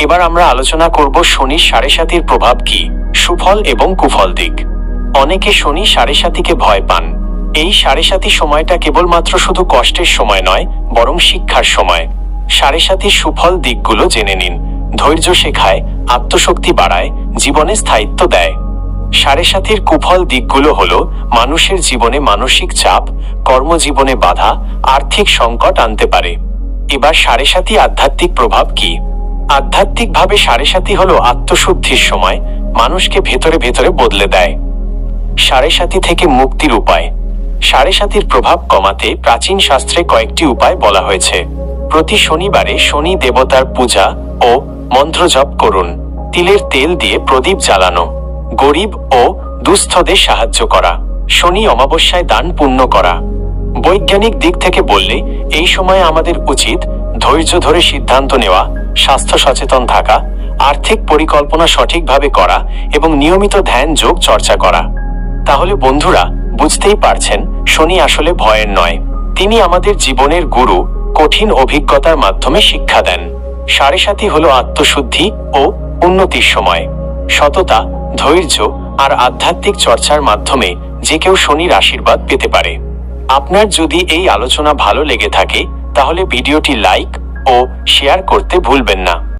এবার আমরা আলোচনা করব শনি সাড়ে সাতির প্রভাব কি, সুফল এবং কুফল দিক। অনেকে শনি সাড়ে সাতিকে ভয় পান। এই সাড়ে সাতি সময়টা কেবলমাত্র শুধু কষ্টের সময় নয়, বরং শিক্ষার সময়। সাড়ে সাতির সুফল দিকগুলো জেনে নিন। ধৈর্য শেখায়, আত্মশক্তি বাড়ায়, জীবনে স্থায়িত্ব দেয়। সাড়ে সাতির কুফল দিকগুলো হলো মানুষের জীবনে মানসিক চাপ, কর্মজীবনে বাধা, আর্থিক সংকট আনতে পারে। এবার সাড়ে সাতি আধ্যাত্মিক প্রভাব কি? আধ্যাত্মিকভাবে সাড়ে সাতি হলো আত্মশুদ্ধির সময়। মানুষকে ভেতরে ভেতরে বদলে দেয়। সাড়ে সাতি থেকে মুক্তির উপায়। সাড়ে সাতির প্রভাব কমাতে প্রাচীন শাস্ত্রে কয়েকটি উপায় বলা হয়েছে। প্রতি শনিবারে শনি দেবতার পূজা ও মন্ত্র জপ করুন। তিলের তেল দিয়ে প্রদীপ জ্বালানো। গরিব ও দুস্থদের সাহায্য করা। শনি অমাবস্যায় দান পূর্ণ করা। বৈজ্ঞানিক দিক থেকে বললে, এই সময় আমাদের উচিত ধৈর্য ধরে সিদ্ধান্ত নেওয়া স্বাস্থ্য সচেতন থাকা, আর্থিক পরিকল্পনা সঠিকভাবে করা এবং নিয়মিত ধ্যান যোগ চর্চা করা। তাহলে বন্ধুরা, বুঝতেই পারছেন, শনি আসলে ভয়ের নয়। তিনি আমাদের জীবনের গুরু, কঠিন অভিজ্ঞতার মাধ্যমে শিক্ষা দেন। সাড়ে সাতি হল আত্মশুদ্ধি ও উন্নতির সময়। সততা, ধৈর্য আর আধ্যাত্মিক চর্চার মাধ্যমে যে কেউ শনির আশীর্বাদ পেতে পারে। আপনার যদি এই আলোচনা ভালো লেগে থাকে, তাহলে ভিডিওটি লাইক ও শেয়ার করতে ভুলবেন না।